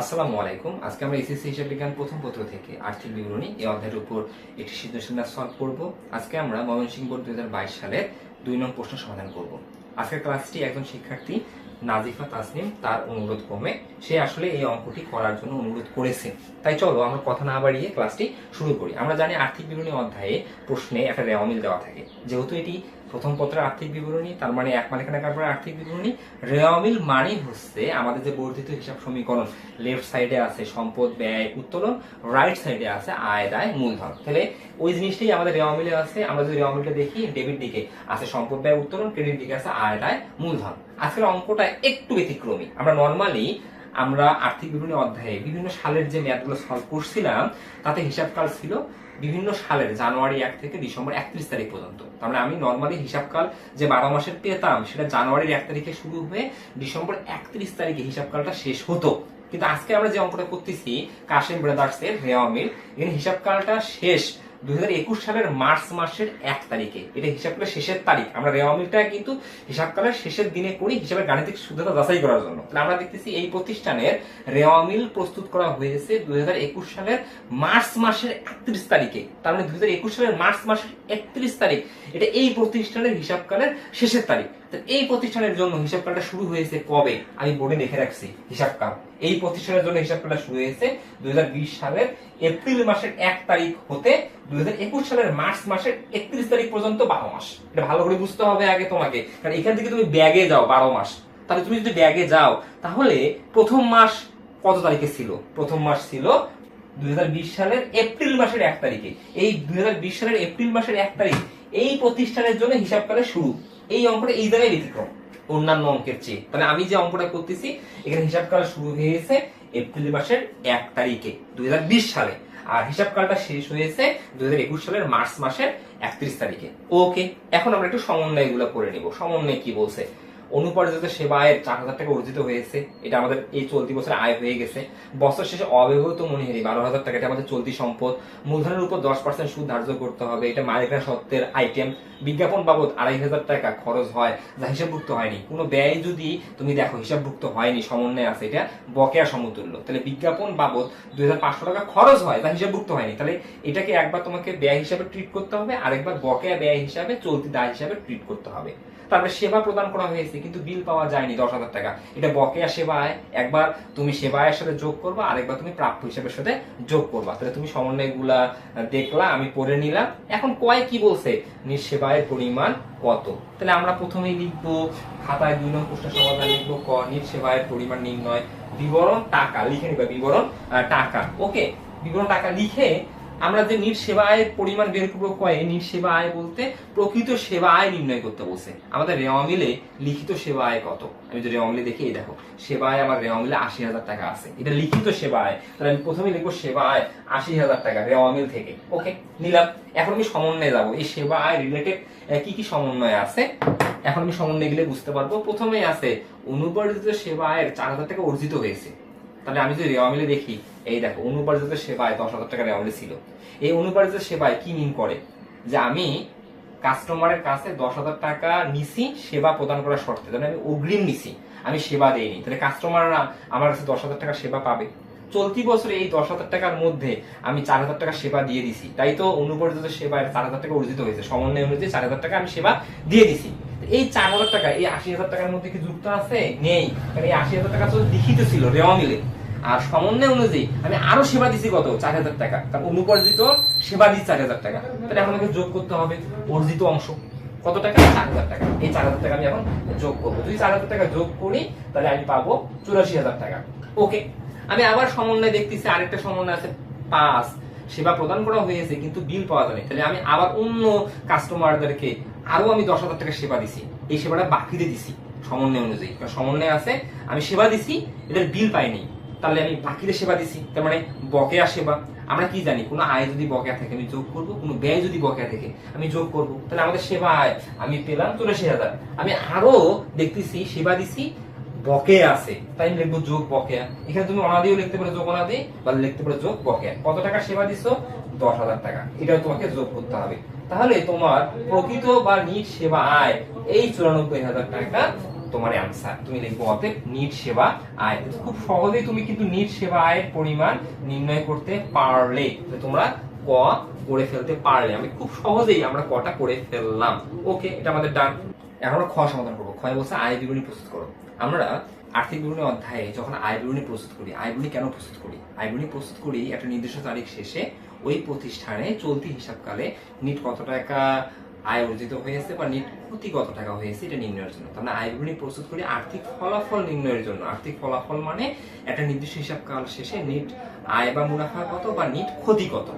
আসসালামু আলাইকুম। আজকে আমরা এসএসসি হিসাব বিজ্ঞান প্রথম পত্র থেকে আর্থিক বিবরণী এই অধ্যায়ের উপর একটি সৃজনশীল সলভ করব। আজকে আমরা ময়মনসিংহ বোর্ড দুই সালের দুই নং প্রশ্ন সমাধান করব। আজকের ক্লাসটি একজন শিক্ষার্থী, নাজিফা তাসনিম, তার অনুরোধ ক্রমে সে আসলে এই অঙ্কটি করার জন্য অনুরোধ করেছে। তাই চলো আমরা কথা না বাড়িয়ে ক্লাসটি শুরু করি। আমরা জানি আর্থিক বিবরণী অধ্যায়ে প্রশ্নে একটা রেওয়ামিল দেওয়া থাকে। যেহেতু এটি প্রথম পত্রের আর্থিক বিবরণী, তার মানে এক মালিকানা কারবার আর্থিক বিবরণী, রেওয়ামিল মানে হচ্ছে আমাদের যে বর্ধিত হিসাব সমীকরণ লেফট সাইডে আছে সম্পদ, ব্যয়, উত্তোলন রাইট সাইডে আছে আয়, দায়, মূলধন। তাহলে ওই জিনিসটাই আমাদের রেওয়ামিলে আছে, আমরা যদি রেওয়ামিলটা দেখি ডেবিট দিকে আছে সম্পদ, ব্যয়, উত্তোলন ক্রেডিট দিকে আছে আয়, দায়, মূলধন। আজকের অঙ্কটা একটু ব্যতিক্রমী। আমরা নর্মালি আমরা আর্থিক বিবরণী অধ্যায়ে বিভিন্ন সালের যে ম্যাথগুলো সলভ করছিলাম, তাতে হিসাবকাল ছিল বিভিন্ন সালের জানুয়ারি এক থেকে ডিসেম্বর একত্রিশ তারিখ পর্যন্ত। তার মানে আমি নর্মালি হিসাবকাল যে বারো মাসের পেতাম, সেটা জানুয়ারির এক তারিখে শুরু হয়ে ডিসেম্বর একত্রিশ তারিখে হিসাবকালটা শেষ হতো। কিন্তু আজকে আমরা যে অঙ্কটা করতেছি, কাশেম ব্রাদার্স এর রেওয়ামিল এখানে হিসাবকালটা শেষ দুই সালের মার্চ মাসের এক তারিখে। এটা হিসাবকালের শেষের তারিখ। আমরা রেওয়ামিটা কিন্তু হিসাবকালের শেষের দিনে করি হিসাবের গাণিতিক শুদ্ধতা যাচাই করার জন্য। আমরা দেখতেছি এই প্রতিষ্ঠানের রেওয়ামিল প্রস্তুত করা হয়েছে দুই হাজার একুশ সালের মার্চ মাসের একত্রিশ তারিখে। তার মানে দুই হাজার একুশ সালের মার্চ মাসের একত্রিশ তারিখ। এটা এই প্রতিষ্ঠানের হিসাবকালের শেষের তারিখ। এই প্রতিষ্ঠানের জন্য হিসাবকালটা শুরু হয়েছে কবে? আমি বোর্ডে লিখে রাখছি, হিসাবকাল। এই প্রতিষ্ঠানের জন্য হিসাবকালটা শুরু হয়েছে দুই হাজার বিশ সালের এপ্রিল মাসের এক তারিখ হতে দুই হাজার একুশ সালের মার্চ মাসের একত্রিশ তারিখ পর্যন্ত বারো মাস। এটা ভালো করে বুঝতে হবে আগে তোমাকে। কারণ এখান থেকে তুমি ব্যাগে যাও বারো মাস। তাহলে তুমি যদি ব্যাগে যাও, তাহলে প্রথম মাস কত তারিখে ছিল? প্রথম মাস ছিল দুই হাজার বিশ সালের এপ্রিল মাসের এক তারিখে। এই দুই হাজার বিশ সালের এপ্রিল মাসের এক তারিখ এই প্রতিষ্ঠানের জন্য হিসাব করা শুরু। এই অঙ্কটা এই জায়গায় ব্যতিক্রম, অন্যান্য অঙ্কের চেয়ে। তাহলে আমি যে অঙ্কটা করতেছি, এখানে হিসাব কাল শুরু হয়েছে এপ্রিল মাসের এক তারিখে, দুই হাজার বিশ সালে। আর হিসাব কালটা শেষ হয়েছে দুই হাজার একুশ সালের মার্চ মাসের একত্রিশ তারিখে। ওকে, এখন আমরা একটু সমন্বয়গুলো করে নিব। সমন্বয় কি বলছে? অনুপার্জিত সেবা আয়ের চার হাজার টাকা অর্জিত হয়েছে। এটা আমাদের এই চলতি বছরে আয় হয়ে গেছে। বছর শেষে অব্যবহৃত মনিহারি, বারো হাজার টাকা। এটা আমাদের চলতি সম্পদ। মূলধনের উপর দশ পার্সেন্ট সুদ ধার্য করতে হবে। এটা মালিকানা সত্ত্বের আইটেম বিজ্ঞাপন বাবদ আড়াই হাজার টাকা খরচ হয়, যা হিসাবভুক্ত হয়নি। কোনো ব্যয় যদি তুমি দেখো হিসাবভুক্ত হয়নি, সমন্বয় আছে এটা বকেয়া সমতুল্য। তাহলে বিজ্ঞাপন বাবদ দুই হাজার পাঁচশো টাকা খরচ হয়, যা হিসাবভুক্ত হয়নি। তাহলে এটাকে একবার তোমাকে ব্যয় হিসাবে ট্রিট করতে হবে, আরেকবার বকেয়া ব্যয় হিসাবে চলতি দায় হিসাবে ট্রিট করতে হবে। তারপরে সেবা প্রদান করা হয়েছে, কিন্তু বিল পাওয়া যায়নি দশ হাজার টাকা। এটা বকেয়া সেবায়, একবার তুমি সেবায়ের সাথে যোগ করবা, আরেকবার তুমি প্রাপ্য হিসাবের সাথে যোগ করবা। তাহলে তুমি সমন্বয়গুলা দেখলা, আমি পড়ে নিলাম। এখন কয় কি বলছে? নিঃসেবায়ের পরিমাণ কত? তাহলে আমরা প্রথমেই লিখব, খাতায় দুই নং প্রশ্ন সমাধান লিখব, ক, নিঃসেবায়ের পরিমাণ নির্ণয়, বিবরণ, টাকা, লিখে নিবা বিবরণ টাকা। ওকে, বিবরণ, টাকা লিখে আমরা যে নিট সেবা আয়ের পরিমাণ বের করব কয়ে, নিট সেবা আয় বলতে প্রকৃত সেবা আয় নির্ণয় করতে বলছে। আমাদের রেওয়া মিলে লিখিত সেবা আয় কত? আমি যদি রেওয়া মিলে দেখি, এই দেখো, সেবা আয় আমার রেওয়া মিলে আশি হাজার টাকা আছে। এটা লিখিত সেবা আয়। তাহলে আমি প্রথমে লিখব সেবা আয় আশি হাজার টাকা রেওয়া মিল থেকে। ওকে, নিলাম। এখন আমি সমন্বয়ে যাব। এই সেবা আয় রিলেটেড কি কি সমন্বয় আছে? এখন আমি সমন্বয় গেলে বুঝতে পারব। প্রথমেই আছে অনুপার্জিত সেবা আয়ের চার হাজার টাকা অর্জিত হয়েছে। তাহলে আমি যদি রেওয়া মিলে দেখি, এই দেখো, অনুপার্জিত সেবায় দশ হাজার টাকা রেওয়া মিলে ছিল। এই অনুপার্জিত সেবায় কি মিন করে? যে আমি কাস্টমারের কাছে দশ হাজার টাকা নিছি, সেবা প্রদান করার শর্তে। তাহলে আমি অগ্রিম নিছি, আমি সেবা দেইনি। তাহলে কাস্টমাররা আমার কাছে দশ হাজার টাকা সেবা পাবে। চলতি বছরে এই দশ হাজার টাকার মধ্যে আমি চার হাজার টাকা সেবা দিয়ে দিছি। তাই তো অনুপর্জিত সেবায় চার হাজার টাকা অর্জিত হয়েছে। সমন্বয় অনুযায়ী চার হাজার টাকা আমি সেবা দিয়ে দিছি। এই চার হাজার টাকা, এই আশি হাজার টাকার মধ্যে কি যুক্ত আছে? নেই। কারণ এই আশি হাজার টাকা তো লিখিত ছিল রেওয়া মিলে। আর সমন্বয় অনুযায়ী আমি আরও সেবা দিছি কত? চার হাজার টাকা। কারণ অনুপার্জিত সেবা দিচ্ছি চার হাজার টাকা। তাহলে এখন আমাকে যোগ করতে হবে অর্জিত অংশ। কত টাকা? চার হাজার টাকা। এই চার হাজার টাকা আমি এখন যোগ করব। যদি চার হাজার টাকা যোগ করি, তাহলে আমি পাবো চুরাশি হাজার টাকা। ওকে। আমি আবার সমন্বয় দেখতেছি, আরেকটা সমন্বয় আছে পাঁচ সেবা প্রদান করা হয়েছে, কিন্তু বিল পাওয়া যায়নি। তাহলে আমি আবার অন্য কাস্টমারদেরকে আরও আমি দশ হাজার টাকা সেবা দিছি। এই সেবাটা বাকিতে দিছি, সমন্বয় অনুযায়ী। সমন্বয় আছে, আমি সেবা দিছি, এদের বিল পাইনি তাহলে আমি বাকিতে সেবা দিছি, তার মানে বকেয়া সেবা। আমরা কি জানি, কোনো আয় যদি বকেয়া থাকে, আমি যোগ করব, কোনো ব্যয় যদি বকেয়া থাকে, আমি যোগ করব। তাহলে আমাদের সেবা আয়, আমি পেলাম চুরাশি হাজার। আমি আরও দেখতেছি, সেবা দিছি বকেয়া আছে। তাই আমি লিখব যোগ বকেয়া। এখানে তুমি অনাদিও লিখতে পারো যোগ অনাদি, বা লিখতে পারো যোগ বকেয়া। কত টাকা সেবা দিছো? দশ হাজার টাকা। এটাও তোমাকে যোগ করতে হবে। তাহলে তোমার প্রকৃত বা নিট সেবা আয়, এই চুরানব্বই হাজার টাকা তোমার অ্যান্সার তুমি লিখব অতএব নিট সেবা আয়। খুব সহজেই তুমি কিন্তু নিট সেবা আয়ের পরিমাণ নির্ণয় করতে পারলে তোমরা ক করে ফেলতে পারলে। আমি খুব সহজেই আমরা কটা করে ফেললাম। ওকে, এটা আমাদের ডান এখন খ সমাধান করব। ক্ষয় বলছে আয় বিবরণী প্রস্তুত করো। আমরা আর্থিক বিবরণী অধ্যায়ে যখন আয় বিবরণী প্রস্তুত করি, আয় বিবরণী কেন প্রস্তুত করি? আয় বিবরণী প্রস্তুত করি একটা নির্দিষ্ট তারিখ শেষে ওই প্রতিষ্ঠানে চলতি হিসাবকালে নিট কত টাকা আয় অর্জিত হয়েছে বা নিট ক্ষতি কত টাকা হয়েছে এটা নির্ণয়ের জন্য। তার মানে আয় বিবরণী প্রস্তুত করি আর্থিক ফলাফল নির্ণয়ের জন্য। আর্থিক ফলাফল মানে একটা নির্দিষ্ট হিসাবকাল শেষে নিট আয় বা মুনাফা কত বা নিট ক্ষতি কত।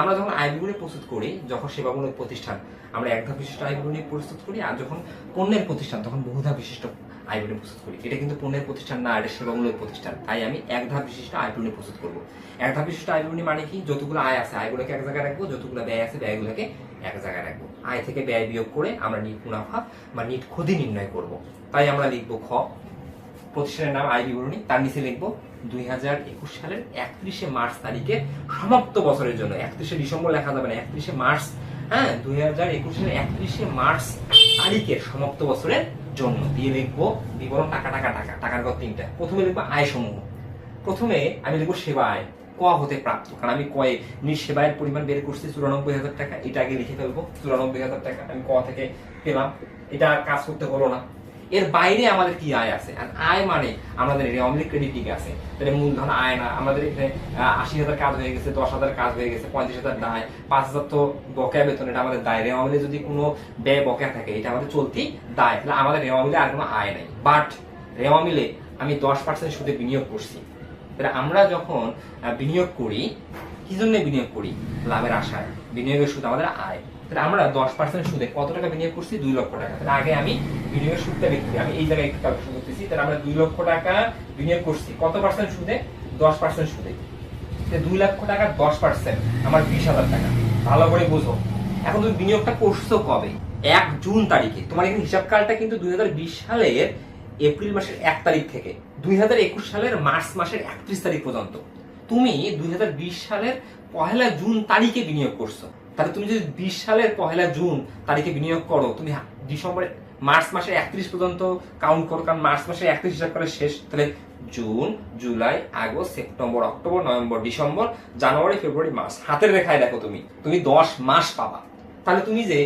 আমরা যখন আয় বিবরণী প্রস্তুত করি, যখন সেবামূলক প্রতিষ্ঠান, আমরা এক ধাপ বিশিষ্ট আয় বিবরণী প্রস্তুত করি আর যখন পণ্যের প্রতিষ্ঠান, তখন বহুধা বিশিষ্ট বিবরণী প্রস্তুত করি। এটা কিন্তু পণ্যের প্রতিষ্ঠান না, এটা সেবামূলক প্রতিষ্ঠান। তাই আমি এক ধাপ বিশিষ্ট বিবরণী প্রস্তুত করব। এক ধাপ বিশিষ্ট আয় মানে কি? যতগুলো আয় আছে, আয়গুলোকে এক জায়গায় রাখব, যতগুলো ব্যয় আছে, ব্যয়গুলোকে এক জায়গায় রাখব। আয় থেকে ব্যয় বিয়োগ করে আমরা নিট মুনাফা বা নিট ক্ষতি নির্ণয় করব। তাই আমরা লিখব খ। প্রতিষ্ঠানের নাম, আয় বিবরণী, তার নিচে লিখব দুই হাজার একুশ সালের একত্রিশে মার্চ তারিখে সমাপ্ত বছরের জন্য। একত্রিশে ডিসেম্বর লেখা যাবে না, একত্রিশে মার্চ। হ্যাঁ দুই হাজার একুশ সালের একত্রিশে মার্চ তারিখের সমাপ্ত বছরের জন্য। দিয়ে লিখব বিবরণ টাকা টাকা টাকা, টাকার ঘর তিনটা। প্রথমে লিখব আয় সমূহ। প্রথমে আমি লিখব সেবা আয়। ক হতে প্রাপ্ত। কারণ আমি কয়ে নিজ সেবায়ের পরিমাণ বের করছি চুরানব্বই হাজার টাকা। এটা আগে লিখে ফেলব, চুরানব্বই হাজার টাকা। আমি ক থেকে পেলাম। এটা কাজ করতে হলো না। এর বাইরে আমাদের কি আয় আছে? আর আয় মানে আমাদের রেওয়ামলি ক্রেডিট দিকে আছে। তাহলে মূলধন আয় না। আমাদের এখানে আশি হাজার কাজ হয়ে গেছে, দশ হাজার কাজ হয়ে গেছে, পঁয়ত্রিশ হাজার দায়, পাঁচ হাজার তো বকেয়া বেতন, এটা আমাদের দায়। রেওয়ামলে যদি কোনো ব্যয় বকেয়া থাকে, এটা আমাদের চলতি দায়। তাহলে আমাদের রেওয়ামিলে আর কোনো আয় নাই। বাট রেওয়ামিলে আমি দশ পার্সেন্ট সুদে বিনিয়োগ করছি। তাহলে আমরা যখন বিনিয়োগ করি, কি জন্য বিনিয়োগ করি? লাভের আশায়। বিনিয়োগের সুদ আমাদের আয়। তাহলে আমরা দশ পার্সেন্ট সুদে কত টাকা বিনিয়োগ করছি? দুই লক্ষ টাকা। তাহলে আগে আমি বিনিয়োগের সুদটা লিখছি আমি এই জায়গায় একটু ক্যালকুলেশন করতেছি। তাহলে আমরা দুই লক্ষ টাকা বিনিয়োগ করছি। কত পার্সেন্ট সুদে? দশ পার্সেন্ট সুদে। দুই লক্ষ টাকা দশ পার্সেন্ট আমার বিশ হাজার টাকা। ভালো করে বুঝো। এখন তুমি বিনিয়োগটা করছ কবে? এক জুন তারিখে। তোমার এখানে হিসাব কালটা কিন্তু দুই হাজার বিশ সালের এপ্রিল মাসের এক তারিখ থেকে। দুই হাজার একুশ সালের মার্চ মাসের একত্রিশ তারিখ পর্যন্ত। তুমি দুই হাজার বিশ সালের পহেলা জুন তারিখে বিনিয়োগ করছ। তাহলে তুমি যদি বিশ সালের পহেলা জুন তারিখে বিনিয়োগ করো, তুমি ডিসেম্বরে মার্চ মাসে একত্রিশ পর্যন্ত কাউন্ট করো, কারণ মার্চ মাসে একত্রিশ হিসাব করে শেষ। তাহলে June, July, August, September, October, November, December, জানুয়ারি, ফেব্রুয়ারি, মার্চ। হাতের রেখায় দেখো তুমি তুমি দশ মাস পাবা। তাহলে তুমি যে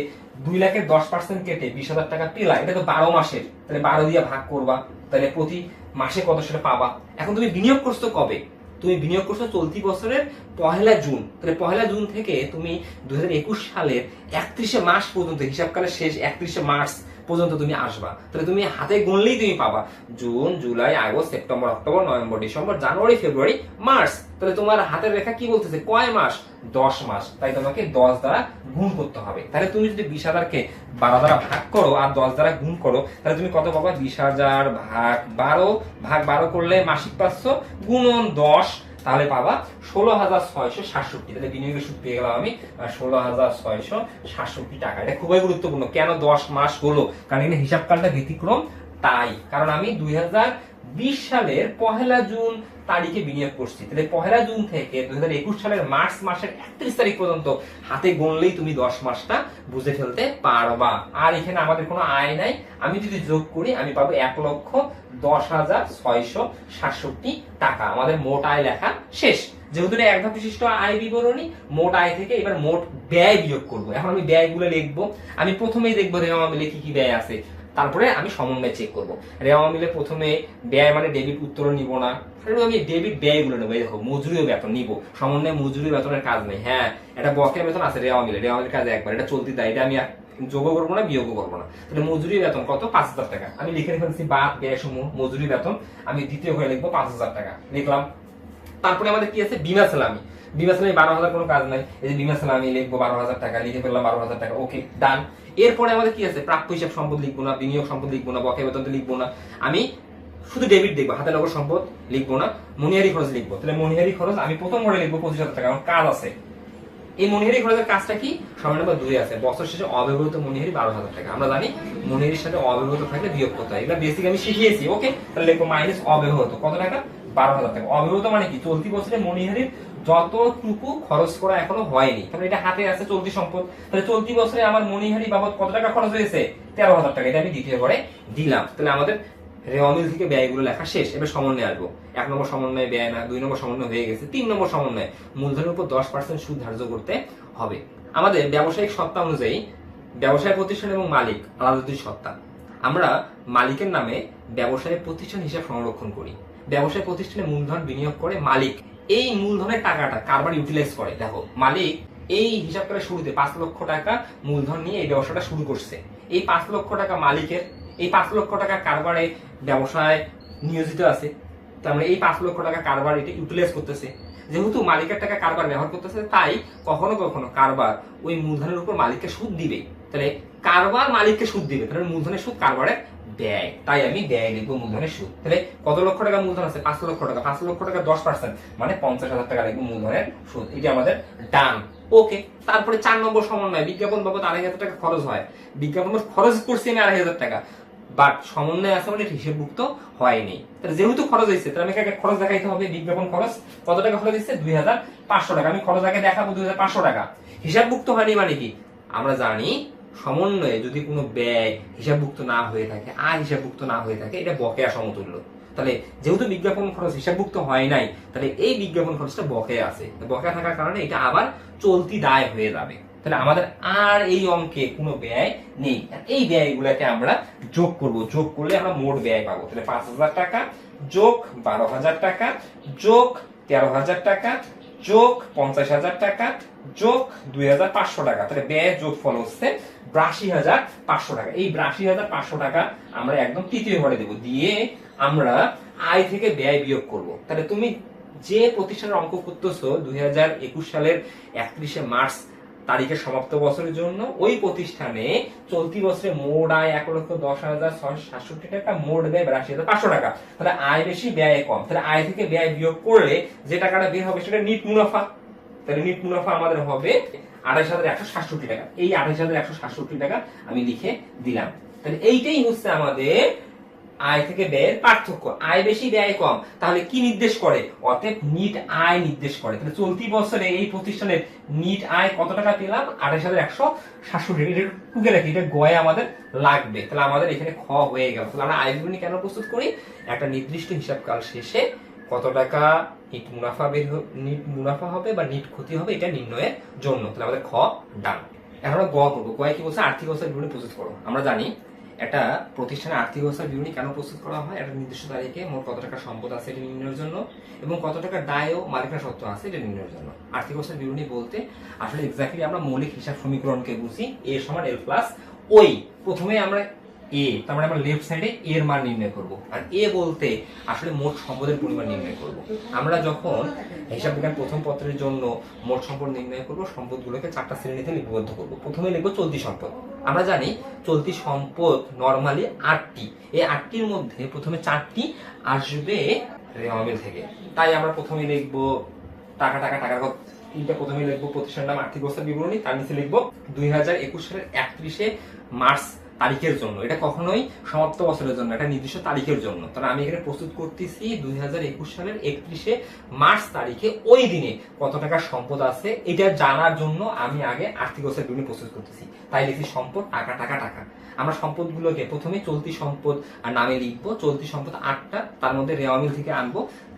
দুই লাখের দশ পার্সেন্ট কেটে বিশ হাজার টাকা পেলা, এটা তো বারো মাসের, তাহলে বারো দিয়ে ভাগ করবা, তাহলে প্রতি মাসে কত সেটা পাবা? এখন তুমি বিনিয়োগ করছ কবে? তুমি বিনিয়োগ করছ চলতি বছরের পহেলা জুন। তাহলে পহেলা জুন থেকে তুমি দুই হাজার একুশ সালের একত্রিশে মার্চ পর্যন্ত হিসাবকালের শেষ একত্রিশে মার্চ পর্যন্ত তুমি আসবা। তাহলে তুমি হাতে গুনলেই তুমি পাবা। June, July, August, September, October, November, December, জানুয়ারি, ফেব্রুয়ারি, মার্চ। তাহলে তোমার হাতের রেখা কি বলতেছে? কয় মাস? দশ মাস। তাই তোমাকে দশ দ্বারা গুণ করতে হবে। তাহলে তুমি যদি বিশ হাজারকে বারো দ্বারা ভাগ করো আর দশ দ্বারা গুণ করো, তাহলে তুমি কত পাবা? বিশ হাজার ভাগ বারো। ভাগ বারো করলে মাসিক পাচ্ছ গুণন দশ। তাহলে পাবা ষোলো হাজার ছয়শো সাতষট্টি। তাহলে বিনিয়োগের সুদ পেয়ে গেলাম আমি ষোলো হাজার ছয়শো সাতষট্টি টাকা। এটা খুবই গুরুত্বপূর্ণ। কেন দশ মাস হলো? কারণ এখানে হিসাব কালটা ব্যতিক্রম, তাই। কারণ আমি দুই হাজার বিশ সালের পহেলা জুন তারিখে বিনিয়োগ করছি। তাহলে পহেলা জুন থেকে সালের মার্চ মাসের একত্রিশ তারিখ পর্যন্ত হাতে গুনলেই তুমি দশ মাসটা বুঝে ফেলতে পারবা। আর এখানে আমাদের কোনো আয় নাই। আমি যদি যোগ করি, আমি পাবো এক লক্ষ দশ হাজার ছয়শো সাতষট্টি টাকা। আমাদের মোট আয় লেখা শেষ। যেহেতু এক ধাপ বিশিষ্ট আয় বিবরণী, মোট আয় থেকে এবার মোট ব্যয় বিয়োগ করব। এখন আমি ব্যয়গুলো লিখব। আমি প্রথমেই দেখব রেওয়া মিলে কি কি ব্যয় আছে। তারপরে আমি সমন্বয় চেক করব। রেওয়া মিলে প্রথমে ব্যয় মানে ডেবিট উত্তরণ নিব না। আমি ডেবিট ব্যয়গুলো নেব। দেখো, মজুরিও বেতন নিব। সমন্বয় মজুরি বেতনের কাজ নেই হ্যাঁ। এটা বকেয়া বেতন আছে রেওয়া মিলে। রেওয়া মিলের কাজ একবার। এটা চলতি দেয়। এটা আমি যোগ করব না বিয়োগ করব না। তাহলে মজুরি বেতন কত? পাঁচ হাজার টাকা। আমি লিখে রেখেছি বাদ ব্যয় সমূহ মজুরি বেতন। আমি দ্বিতীয় হয়ে লিখব পাঁচ হাজার টাকা। লিখলাম। তারপরে আমাদের কি আছে? বিমা সালামি বিমা বারো হাজার কোনো কাজ নাই। এই যে বিমা সালামি লিখব বারো হাজার টাকা, লিখে ফেললাম বারো হাজার টাকা। ওকে ডান এরপরে আমাদের কি আছে? প্রাপ্য হিসাব সম্পদ লিখব না, বিনিয়োগ সম্পদ লিখব না, বকেয়া বেতন লিখব না। আমি শুধু ডেবিট দেখব, হাতে নগদ সম্পদ লিখব না, মনিহারি খরচ লিখব। তাহলে মনিহারি খরচ আমি প্রথম ঘরে লিখব পঁচিশ হাজার টাকা কাজ আছে। এই মনিহারি খরচের কাজটা কি? সময় নম্বর দুই আছে। বছর শেষে অব্যবহৃত মনিহারি বারো হাজার টাকা। আমরা জানি মনিহারির সাথে অব্যবহৃত থাকলে বিয়োগ করতে হয়। এটা বেসিক আমি শিখিয়েছি ওকে তাহলে লিখব মাইনাস অব্যবহৃত। কত টাকা? বারো হাজার টাকা। অব্যবহৃত মানে কি? চলতি বছরে মনিহারির যতটুকু খরচ করা এখনও হয়নি তাহলে এটা হাতে আছে চলতি সম্পদ। তাহলে চলতি বছরে আমার মনিহারি বাবদ কত টাকা খরচ হয়েছে? তেরো হাজার টাকা আমি দ্বিতীয় দিলাম। তাহলে আমাদের রেওয়ামিল থেকে ব্যয়গুলো লেখা শেষ, এবার সমন্বয় আসব। এক নম্বর সমন্বয় ব্যয় না, দুই নম্বর সমন্বয় হয়ে গেছে, তিন নম্বর সমন্বয় মূলধনের উপর দশ পার্সেন্ট সুদ ধার্য করতে হবে। আমাদের ব্যবসায়িক সত্তা অনুযায়ী ব্যবসায় প্রতিষ্ঠান এবং মালিক আলাদা দুই সত্তা। আমরা মালিকের নামে ব্যবসায় প্রতিষ্ঠান হিসাব সংরক্ষণ করি। ব্যবসায় প্রতিষ্ঠানে মূলধন বিনিয়োগ করে মালিক এই মূলধনের টাকাটা কারবার ইউটিলাইজ করে? দেখো, মালিক এই হিসাব করে শুরুতে পাঁচ লক্ষ টাকা মূলধন নিয়ে এই ব্যবসাটা শুরু করছে। এই পাঁচ লক্ষ টাকা মালিকের, এই পাঁচ লক্ষ টাকা কারবারে ব্যবসায় নিয়োজিত আছে। তার মানে এই পাঁচ লক্ষ টাকা কারবার এটা ইউটিলাইজ করতেছে। যেহেতু মালিকের টাকা কারবার ব্যবহার করতেছে, তাই কখনো কখনো কারবার ওই মূলধনের উপর মালিককে সুদ দিবে। তাহলে কারবার মালিককে সুদ দিবে। তাহলে মূলধনের সুদ কারবারের ব্যয় তাই আমি ব্যয় লিখব মূলধনের সুদ। তাহলে কত লক্ষ টাকা মূলধন আছে? পাঁচ লক্ষ টাকা। পাঁচ লক্ষ টাকা দশ পার্সেন্ট মানে পঞ্চাশ হাজার টাকা লিখব মূলধনের সুদ। এটি আমাদের ডান ওকে তারপরে চার নম্বর সমন্বয়। বিজ্ঞাপন বাবদ আড়াই হাজার টাকা খরচ হয়। বিজ্ঞাপন খরচ করছি আমি আড়াই হাজার টাকা। বাট সমন্বয় আছে মানে হিসেবভুক্ত হয়নি। তাহলে যেহেতু খরচ হয়েছে, তাহলে আমাকে খরচ দেখাইতে হবে। বিজ্ঞাপন খরচ কত টাকা খরচ হয়েছে? দুই হাজার পাঁচশো টাকা। আমি খরচ আগে দেখাবো দুই হাজার পাঁচশো টাকা। হিসাব হিসাবভুক্ত হয়নি মানে কি? আমরা জানি সমন্বয়ে যদি কোনো ব্যয় হিসাবভুক্ত না হয়ে থাকে, আয় হিসাবভুক্ত না হয়ে থাকে, এটা বকেয়া সমতুল্য। তাহলে যেহেতু বিজ্ঞাপন খরচ হিসাবভুক্ত হয় নাই, তাহলে এই বিজ্ঞাপন খরচটা বকেয়া আছে। বকেয়া থাকার কারণে এটা আবার চলতি দায় হয়ে যাবে। তাহলে আমাদের আর এই অঙ্কে কোনো ব্যয় নেই। এই ব্যয়গুলোকে আমরা যোগ করব। যোগ করলে আমরা মোট ব্যয় পাবো। তাহলে পাঁচ হাজার টাকা যোগ বারো হাজার টাকা, যোগ তেরো হাজার টাকা, যোগ পঞ্চাশ হাজার টাকা, যোগ দুই হাজার পাঁচশো টাকা। তাহলে ব্যয় যোগ ফল হচ্ছে হাজার পাঁচশো টাকা। এই হাজার পাঁচশো টাকা আমরা একদম তৃতীয় ঘরে দেবো। দিয়ে আমরা আয় থেকে ব্যয় বিয়োগ করব। তাহলে তুমি যে প্রতিষ্ঠানের অঙ্ক করতেছো দুই হাজার একুশ সালের একত্রিশে মার্চ সমাপ্ত বছরের জন্য, ওই প্রতিষ্ঠানে চলতি বছরে মোট আয় এক লক্ষ দশ হাজার ছয়শো সাতষট্টি টাকা, মোট ব্যয় বিরাশি হাজার পাঁচশো টাকা। তাহলে আয় বেশি, ব্যয় কম। তাহলে আয় থেকে ব্যয় বিয়োগ করলে যে টাকাটা বের হবে সেটা নিট মুনাফা। তাহলে নিট মুনাফা আমাদের হবে আঠাশ হাজার একশো সাতষট্টি টাকা। এই আঠাশ হাজার একশো সাতষট্টি টাকা আমি লিখে দিলাম। তাহলে এইটাই হচ্ছে আমাদের আয় থেকে ব্যয়ের পার্থক্য। আয় বেশি, ব্যয় কম। তাহলে কি নির্দেশ করে? নিট আয় নির্দেশ করে। তাহলে চলতি বছরে এই প্রতিষ্ঠানের নিট আয় কত টাকা পেলাম? আঠাশ হাজার একশো সাতষট্টি এটা টুকে রাখি, এটা গয়ে আমাদের লাগবে। তাহলে আমাদের এখানে খ হয়ে গেল। তাহলে আমরা আয় কেন প্রস্তুত করি? একটা নির্দিষ্ট হিসাবকাল শেষে কত টাকা নিট মুনাফা বের নিট মুনাফা হবে বা নিট ক্ষতি হবে এটা নির্ণয়ের জন্য। তাহলে আমাদের খ ডান। এখন আমরা গ করব গয়ে কি বলছে? আর্থিক অবস্থার বিবরণী প্রস্তুত করো। আমরা জানি একটা প্রতিষ্ঠানের আর্থিক অবস্থার বিবরণী কেন প্রস্তুত করা হয়? একটা নির্দিষ্ট তারিখে মোট কত টাকা সম্পদ আছে এটা নির্ণয়ের জন্য এবং কত টাকা দায় ও মালিকানা সত্ত্ব আছে এটা নির্ণয়ের জন্য। আর্থিক অবস্থার বিবরণী বলতে আসলে এক্স্যাক্টলি আমরা মৌলিক হিসাব সমীকরণকে বুঝি, এ সমান এল প্লাস ওই প্রথমে আমরা এ তার মানে আমরা লেফট সাইডে এ এর মান নির্ণয় করব। আর এ বলতে আসলে মোট সম্পদের পরিমাণ নির্ণয় করব। আমরা যখন হিসাব বিজ্ঞান প্রথম পত্রের জন্য মোট সম্পদ নির্ণয় করব, সম্পদগুলোকে চারটা শ্রেণীতে লিপিবদ্ধ করব। প্রথমে লিখব চলতি সম্পদ। আমরা জানি চলতি সম্পদ নর্মালি আটটি। এই আটটির মধ্যে প্রথমে চারটি আসবে রেওয়ামিল থেকে। তাই আমরা প্রথমে লিখব টাকা টাকা টাকার কথা তিনটা প্রথমে লিখব প্রতিষ্ঠান নাম, আর্থিক অবস্থা বিবরণী। তার নিচে লিখব দুই হাজার একুশ সালের একত্রিশে মার্চ তারিখের জন্য। এটা কখনোই সমাপ্ত বছরের জন্য, এটা নির্দিষ্ট তারিখের জন্য। তাহলে আমি এখানে প্রস্তুত করতেছি দুই হাজার একুশ সালের একত্রিশে মার্চ তারিখে ওই দিনে কত টাকা সম্পদ আছে, এটা জানার জন্য আমি আগে আর্থিক অবস্থার বিবরণী প্রস্তুত করতেছি। তাই লিখছি সম্পদ, টাকা টাকা টাকা। আমরা সম্পদগুলোকে প্রথমে চলতি সম্পদ নামে লিখব। চলতি সম্পদ আটটা, তার মধ্যে রেওয়ামিল থেকে আনব।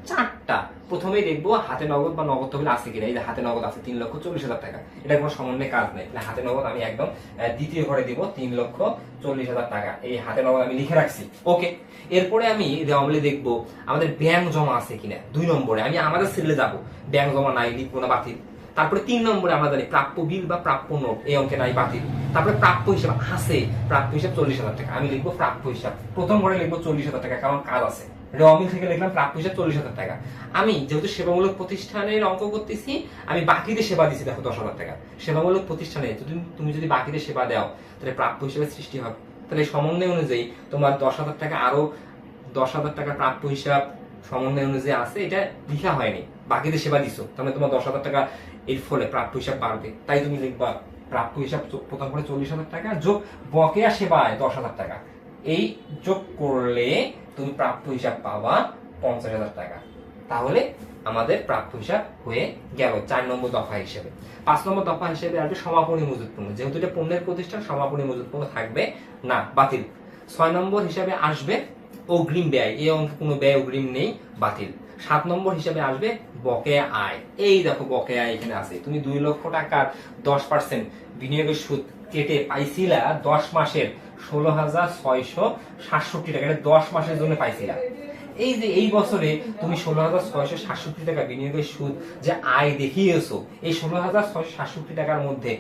চারটা প্রথমে দেখব হাতে নগদ বা নগদ তহবিল আছে কিনা? এই যে হাতে নগদ আছে, তিন লক্ষ চল্লিশ হাজার টাকা। এটা কোনো সমন্বয় কাজ নেই। তাহলে হাতে নগদ আমি একদম দ্বিতীয় ঘরে দিব, তিন লক্ষ চল্লিশ হাজার টাকা। এই হাতে নগদ আমি লিখে রাখছি। ওকে, এরপরে আমি রেওয়ামিলে দেখব, আমাদের ব্যাংক জমা আছে কিনা? দুই নম্বরে। আমি আমাদের সিরিলে যাব। ব্যাংক জমা নাই, লিখব না, বাতিল। তারপরে তিন নম্বরে আমরা জানি প্রাপ্য বিল বা প্রাপ্য নোট, এই অঙ্কে নাই, বাতিল। তারপরে প্রাপ্য হিসাব আছে, প্রাপ্য হিসাব চল্লিশ হাজার টাকা। আমি লিখব প্রাপ্য হিসাব। প্রথম ঘরে লিখব চল্লিশ হাজার টাকা, কারণ কাজ আছে। রমিল থেকে লিখলাম প্রাপ্য হিসাব চল্লিশ হাজার টাকা। আমি যেহেতু সেবামূলক প্রতিষ্ঠানের অঙ্ক করতেছি, আমি বাকিদের সেবা দিচ্ছি দেখো দশ হাজার টাকা। সেবামূলক প্রতিষ্ঠানে যদি তুমি যদি বাকিদের সেবা দাও, তাহলে প্রাপ্য হিসেবে সৃষ্টি হবে তাহলে সমন্বয় অনুযায়ী তোমার দশ হাজার টাকা আরও দশ হাজার টাকা প্রাপ্য হিসাব সমন্বয় অনুযায়ী আছে, এটা লিখা হয়নি। বাকিদের সেবা দিছো তাহলে তোমার দশ হাজার টাকা এর ফলে প্রাপ্য হিসাব বাড়বে। তাই তুমি লিখবা, প্রাপ্য হিসাব প্রথম করে চল্লিশ হাজার টাকা, যোগ বকেয়া সেবায় দশ হাজার টাকা। এই যোগ করলে তুমি প্রাপ্য হিসাব পাবা পঞ্চাশ হাজার টাকা। তাহলে আমাদের প্রাপ্য হিসাব হয়ে গেল চার নম্বর দফা হিসেবে। পাঁচ নম্বর দফা হিসেবে আসবে সমাপনী মজুত পণ্য যেহেতু এটা পণ্যের প্রতিষ্ঠান, সমাপনী মজুত পণ্য থাকবে না, বাতিল। ছয় নম্বর হিসাবে আসবে অগ্রিম ব্যয়। এই অঙ্কে কোনো ব্যয় অগ্রিম নেই, বাতিল। সাত নম্বর হিসাবে আসবে বকেয়া আয়। এই দেখো বকেয়া আয় এখানে আছে। তুমি দুই লক্ষ টাকার দশ পার্সেন্ট বিনিয়োগের সুদ কেটে পাইছিলা দশ মাসের ষোলো হাজার ছয়শো সাতষট্টি টাকা। এটা দশ মাসের জন্য পাইছিলা। এই যে এই বছরে তুমি ষোলো হাজার ছয়শো সাতষট্টি টাকা বিনিয়োগের সুদ যে আয় দেখিয়েছো, এই ষোলো হাজার ছয়শো সাতষট্টি টাকার মধ্যে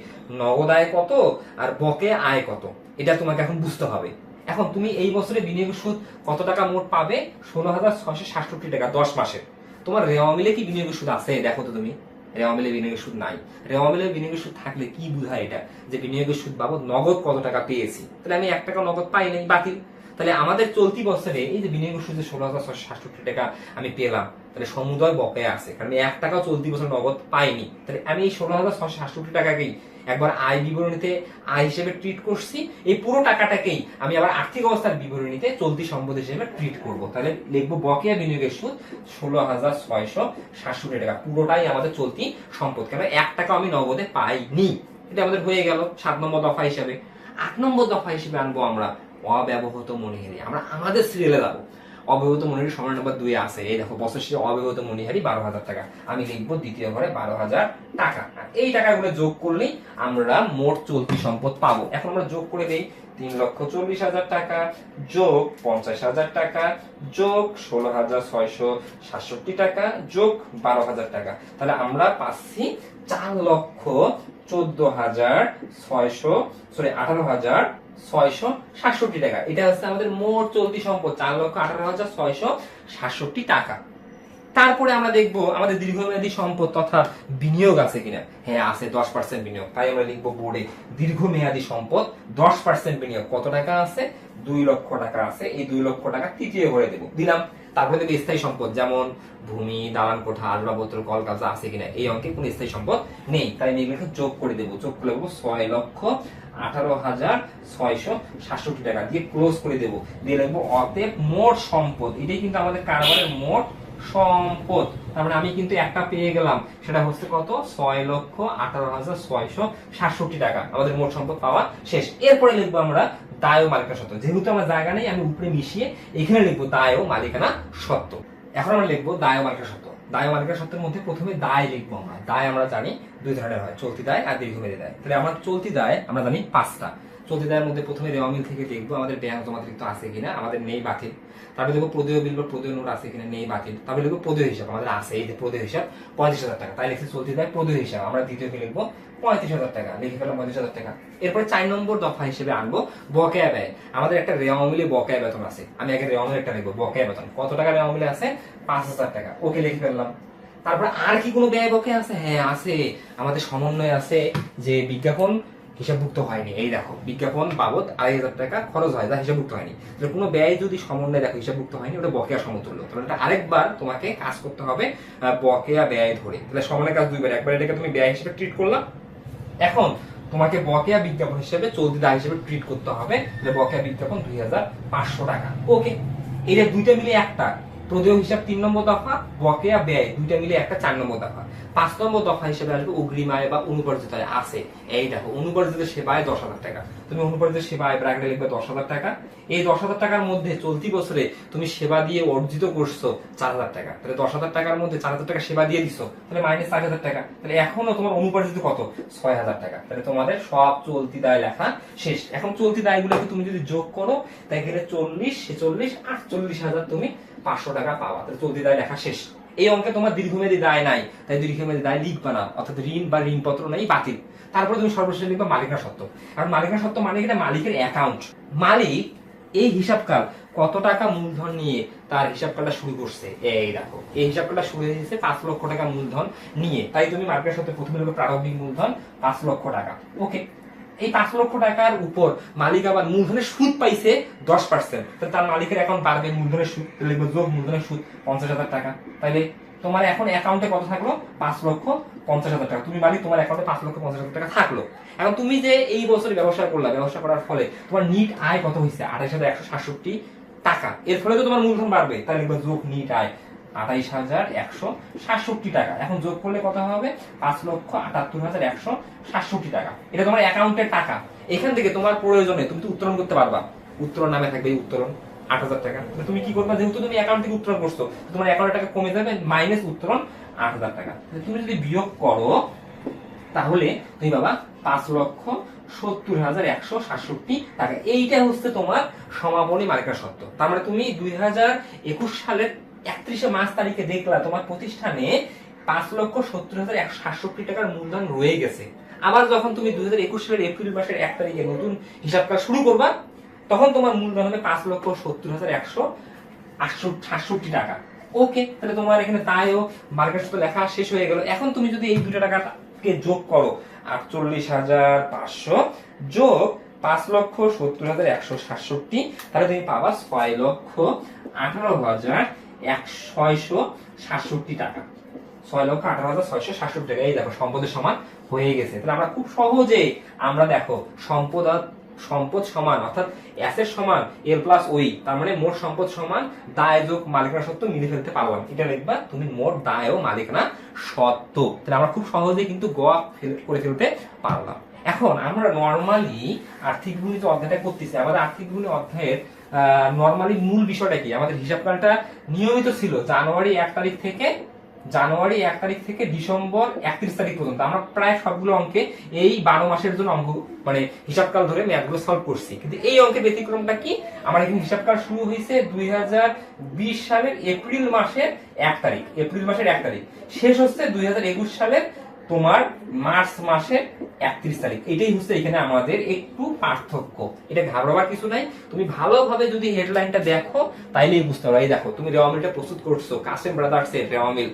নগদ আয় কত আর বকে আয় কত, এটা তোমাকে এখন বুঝতে হবে। এখন তুমি এই বছরে বিনিয়োগের সুদ কত টাকা মোট পাবে? ষোলো হাজার ছয়শো সাতষট্টি টাকা দশ মাসের। তোমার রেওয়া মিলে কি বিনিয়োগের সুদ আছে? দেখো তো তুমি। রেওয়া মিলে বিনিয়োগের সুদ নাই। রেওয়া মিলে বিনিয়োগের সুদ থাকলে কি বুঝায় এটা? যে বিনিয়োগের সুদ বাবদ নগদ কত টাকা পেয়েছি। তাহলে আমি এক টাকা নগদ পাই নাই বাতিল। তাহলে আমাদের চলতি বছরে এই যে বিনিয়োগের সুদে ষোলো হাজার ছয়শো সাতষট্টি টাকা আমি পেলাম, তাহলে সমুদয় বকেয়া আছে। কারণ এক টাকাও চলতি বছর নগদ পাইনি। তাহলে আমি এই ষোলো হাজার ছয়শো সাতষট্টি টাকাকেই একবার আয় বিবরণীতে, আয় হিসেবে ট্রিট করছি। এই পুরো টাকাটাকেই আমি আবার আর্থিক অবস্থার বিবরণীতে চলতি সম্পদ হিসেবে ট্রিট করব। তাহলে লিখব বকেয়া বিনিয়োগের সুদ ষোলো হাজার ছয়শো সাতষট্টি টাকা। পুরোটাই আমাদের চলতি সম্পদ। কেন? এক টাকা আমি নগদে পাইনি। এটা আমাদের হয়ে গেল সাত নম্বর দফা হিসাবে। আট নম্বর দফা হিসেবে আনব আমরা। অব্যবহৃত মনিহারি আমরা আমাদের সিরিয়ালে যাব। অব্যবহৃত মনিহারি সমান নম্বর দুই আছে। এই দেখো বছর শেষে অব্যবহৃত মনিহারি বারো হাজার টাকা। আমি লিখব দ্বিতীয় ঘরে বারো হাজার টাকা। এই টাকাগুলো যোগ করলেই আমরা মোট চলতি সম্পদ পাবো। এখন আমরা যোগ করে দিই তিন লক্ষ চল্লিশ হাজার টাকা যোগ পঞ্চাশ হাজার টাকা যোগ ষোলো হাজার ছয়শো সাতষট্টি টাকা যোগ বারো হাজার টাকা। তাহলে আমরা পাচ্ছি চার লক্ষ চোদ্দ হাজার ছয়শো সরি আঠারো হাজার ছয়শো সাতষট্টি টাকা। এটা হচ্ছে আমাদের মোট চলতি সম্পদ, চার লক্ষ আঠারো টাকা। তারপরে আমরা দেখব আমাদের দীর্ঘমেয়াদী সম্পদ তথা বিনিয়োগ আছে কিনা। হ্যাঁ আছে দশ পার্সেন্ট বিনিয়োগ। তাই আমরা লিখব বোর্ডে দীর্ঘমেয়াদী সম্পদ, দশ পার্সেন্ট বিনিয়োগ। কত টাকা আছে? দুই লক্ষ টাকা আছে। এই দুই লক্ষ টাকা তৃতীয় দিলাম। তারপরে দেখব স্থায়ী সম্পদ, যেমন ভূমি, দালান কোঠা, আসবাবপত্র, কলকাতা আছে কিনা। এই অঙ্কে কোনো স্থায়ী সম্পদ নেই। তাই যোগ করে দেবো। যোগ করে দেবো ছয় লক্ষ আঠারো হাজার ছয়শো সাতষট্টি টাকা দিয়ে ক্লোজ করে দেবো। দিয়ে অতএব মোট সম্পদ। এটাই কিন্তু আমাদের কারবারের মোট সম্পদ। মানে আমি কিন্তু একটা পেয়ে গেলাম। সেটা হচ্ছে কত? ছয় লক্ষ আঠারো হাজার ছয়শো সাতষট্টি টাকা। আমাদের মোট সম্পদ পাওয়া শেষ। এরপরে লিখব আমরা দায় ও মালিকানা সত্ত্ব। যেহেতু আমার জায়গা নেই, আমি উপরে মিশিয়ে এখানে লিখব দায় ও মালিকানা সত্ত্ব। এখন আমরা লিখব দায় ও মালিকানা সত্ত্ব। দায় ও মালিকানা সত্ত্বের মধ্যে প্রথমে দায় লিখব আমরা। দায় আমরা জানি দুই ধরনের হয়, চলতি দায় আর দীর্ঘমেয়াদী দায়। তাহলে আমরা চলতি দায়, আমরা জানি পাঁচটা। চলতি দায়ের মধ্যে প্রথমে রেওয়া মিল থেকে দেখব আমাদের ব্যাংক জমাতিরিক্ত আছে কিনা, আমাদের নেই বাতিল। তারপরে দেখব প্রদেয় বিল বা প্রদেয় নোট আছে কিনা, নেই বাতিল। তারপরে লিখব প্রদেয় হিসাব, আমাদের আছে, এই যে প্রদেয় হিসাব, পঁয়ত্রিশ হাজার টাকা। তাই লিখছি চলতি দায়, প্রদেয় হিসাব। আমরা দ্বিতীয়কে লিখব? পঁয়ত্রিশ হাজার টাকা। লিখে ফেলাম পঁয়ত্রিশ হাজার টাকা। এরপরে চার নম্বর দফা হিসেবে আনব, বকেয়া ব্যয়। আমাদের একটা রেওয়া মিলে বকেয়া বেতন আছে। আমি আগে রেওয়া মিলে একটা লিখব, বকেয়া বেতন। কত টাকা রেওয়া মিলে আছে? পাঁচ হাজার টাকা। ওকে লিখে ফেললাম। তারপরে আর কি কোনো ব্যয় বকে আছে? হ্যাঁ আছে। আমাদের সমন্বয় আছে যে বিজ্ঞাপন হিসাবভুক্ত হয়নি। এই দেখো, বিজ্ঞাপন বাবদ আড়াই হাজার টাকা খরচ হয়, যা হিসাবভুক্ত হয়নি। তাহলে কোনো ব্যয় যদি সমন্বয় দেখো, হিসাবভুক্ত হয়নি, ওটা বকেয়া সমতুল্য। তাহলে এটা আরেকবার তোমাকে কাজ করতে হবে বকেয়া ব্যয় ধরে। তাহলে সমন্বয় কাজ দুইবার, একবার এটাকে তুমি ব্যয় হিসেবে ট্রিট করলাম এখন তোমাকে বকেয়া বিজ্ঞাপন হিসেবে চলতি দায় হিসেবে ট্রিট করতে হবে। বকেয়া বিজ্ঞাপন দুই হাজার পাঁচশো টাকা। ওকে এটা দুইটা মিলে একটা। প্রদেয় হিসাব তিন নম্বর দফা বকেয়া ব্যয় দুইটা মিলে একটা চার নম্বর দফা। পাঁচ নম্বর দফা হিসেবে আসবে অগ্রিমায় বা অনুপার্জিত আছে। এই দেখো অনুপার্জিত সেবায় দশ হাজার টাকা। তুমি অনুপার্জিত সেবায় ব্র্যাকেটে লিখবে দশ হাজার টাকা। এই দশ হাজার টাকার মধ্যে চলতি বছরে তুমি সেবা দিয়ে অর্জিত করছ চার হাজার টাকা। তাহলে দশ হাজার টাকার মধ্যে চার হাজার টাকা সেবা দিয়ে দিছো, তাহলে মাইনাস চার হাজার টাকা। তাহলে এখনও তোমার অনুপার্জিত কত? ছয় হাজার টাকা। তাহলে তোমাদের সব চলতি দায় লেখা শেষ। এখন চলতি দায়গুলোকে তুমি যদি যোগ করো তাই গেলে চল্লিশ, ছেচল্লিশ, আটচল্লিশ হাজার তুমি পাঁচশো টাকা পাওয়া তাহলে চলতি দায় লেখা শেষ। এই অঙ্কে তোমার দীর্ঘমেয়াদী দায় নাই। তাই দীর্ঘমেয়াদী দায় লিখবা না, অর্থাৎ ঋণ বা ঋণপত্র নাই, বাতিল। তারপরে তুমি সর্বশেষ লিখবা মালিকানা সত্ত্ব। আর মালিকানা সত্ত্ব মানে না মালিকের অ্যাকাউন্ট মালিক এই হিসাবকাল, কত টাকা মূলধন নিয়ে তার হিসাবকালটা শুরু করছে? এই দেখো, এই হিসাবকালটা শুরু হয়েছে পাঁচ লক্ষ টাকা মূলধন নিয়ে। তাই তুমি মার্কেটের সাথে প্রথমে প্রারম্ভিক মূলধন, পাঁচ লক্ষ টাকা। ওকে এই পাঁচ লক্ষ টাকার উপর মালিক আবার মূলধনের সুদ পাইছে দশ পার্সেন্ট তার মালিকের অ্যাকাউন্ট বাড়বে মূলধনের সুদ লিখব যোগ মূলধনের সুদ পঞ্চাশ হাজার টাকা। তাইলে তোমার এখন অ্যাকাউন্টে কত থাকল? পাঁচ লক্ষ পঞ্চাশ হাজার টাকা। তুমি মালিক, তোমার অ্যাকাউন্টে পাঁচ লক্ষ পঞ্চাশ হাজার টাকা থাকল। এখন তুমি যে এই বছর ব্যবসা করলা, ব্যবসা করার ফলে তোমার নিট আয় কত হয়েছে আঠাশ হাজার একশো সাতষট্টি টাকা। এর ফলে তো তোমার মূলধন বাড়বে। তাহলে লিখব যোগ নিট আয়। আঠাইশ হাজার একশো সাতষট্টি টাকা। এখন যোগ করলে কত হবে? পাঁচ লক্ষ আটাত্তর হাজার একশো সাতষট্টি টাকা। এটা তোমার অ্যাকাউন্টের টাকা। এখান থেকে তোমার প্রয়োজনে তুমি তো উত্তোলন করতে পারবা। উত্তোলন নামে থাকবে এই উত্তোলন আট হাজার টাকা। তুমি কি করবা? যেহেতু তুমি অ্যাকাউন্ট থেকে উত্তোলন করছ, তোমার অ্যাকাউন্ট টাকা কমে যাবে মাইনাস উত্তোলন আট হাজার টাকা। তুমি যদি বিয়োগ করো, তাহলে তুমি বাবা পাঁচ লক্ষ সত্তর হাজার একশো সাতষট্টি টাকা। এইটা হচ্ছে তোমার সমাপনী মালিকানা সত্ত্ব তার মানে তুমি দুই হাজার একুশ সালের একত্রিশে মার্চ তারিখে দেখলা তোমার প্রতিষ্ঠানে পাঁচ লক্ষ সত্তর হাজার একশো সাতষট্টি টাকার মূলধন রয়ে গেছে। আবার যখন তুমি দুই হাজার একুশ সালের এপ্রিল মাসের এক তারিখে নতুন হিসাব কাজ শুরু করবা, তখন তোমার মূলধন হবে পাঁচ লক্ষ সত্তর হাজার একশো সাতষট্টি টাকা। ওকে, তাহলে তোমার এখানে তাইও মার্কেট সাথে লেখা শেষ হয়ে গেল। এখন তুমি যদি এই দুটো টাকাকে যোগ করো, আটচল্লিশ হাজার পাঁচশো যোগ পাঁচ লক্ষ সত্তর হাজার একশো সাতষট্টি, তাহলে তুমি পাবা ছয় লক্ষ আঠারো হাজার এক ছয়শো সাতষট্টি টাকা। ছয় লক্ষ আঠারো হাজার ছয়শো সাতষট্টি টাকা। এই দেখো, সম্পদের সমান হয়ে গেছে। তাহলে আমরা খুব সহজে আমরা দেখো, সম্পদ সম্পদ সমান, অর্থাৎ অ্যাসেট সমান এল প্লাস ওই তার মানে মোট সম্পদ সমান, দায় যোগ মালিকানা সত্ত্ব মিলে ফেলতে পারলাম এটা লিখবা, তুমি মোট দায় ও মালিকানা সত্ত্ব তাহলে আমরা খুব সহজে কিন্তু গোয়া করে ফেলতে পারলাম। এখন আমরা নর্মালি আর্থিক গুণিত অধ্যায়টা করতেছি। আমাদের আর্থিক গুণী অধ্যায়ের নর্মালি মূল বিষয়টা কি? আমাদের হিসাব প্ল্যানটা নিয়মিত ছিল জানুয়ারি এক তারিখ থেকে, জানুয়ারি এক তারিখ থেকে ডিসেম্বর একত্রিশ তারিখ পর্যন্ত। আমরা প্রায় সবগুলো অঙ্কে এই বারো মাসের জন্য অঙ্ক মানে হিসাবকাল ধরে ম্যাথগুলো সলভ করছি। কিন্তু এই অঙ্কের ব্যতিক্রমটা কি? আমার এখানে হিসাবকাল শুরু হয়েছে দুই হাজার বিশ সালের এপ্রিল মাসের এক তারিখ, এপ্রিল মাসের এক তারিখ। শেষ হচ্ছে দুই হাজার একুশ সালের তোমার মার্চ মাসের একত্রিশ তারিখ। এটাই হচ্ছে এখানে আমাদের একটু পার্থক্য। এটা ঘাবড়াবার কিছু নাই। তুমি ভালোভাবে যদি হেডলাইনটা দেখো, তাইলেই বুঝতে পারো এই দেখো, তুমি রেওয়া মিলটা প্রস্তুত করছ কাসেম ব্রাদার্স এর রেওয়া মিল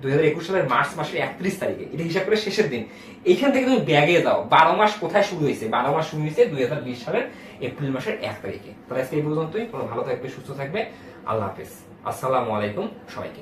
দুই হাজার একুশ সালের মার্চ মাসের একত্রিশ তারিখে। এটা হিসাব করে শেষের দিন। এইখান থেকে তুমি ব্যাগে যাও। বারো মাস কোথায় শুরু হয়েছে? বারো মাস শুরু হয়েছে দুই হাজার বিশ সালের এপ্রিল মাসের এক তারিখে। তাহলে আজকে এই পর্যন্তই। কোনো ভালো থাকবে, সুস্থ থাকবে। আল্লাহ হাফেজ। আসসালামু আলাইকুম সবাইকে।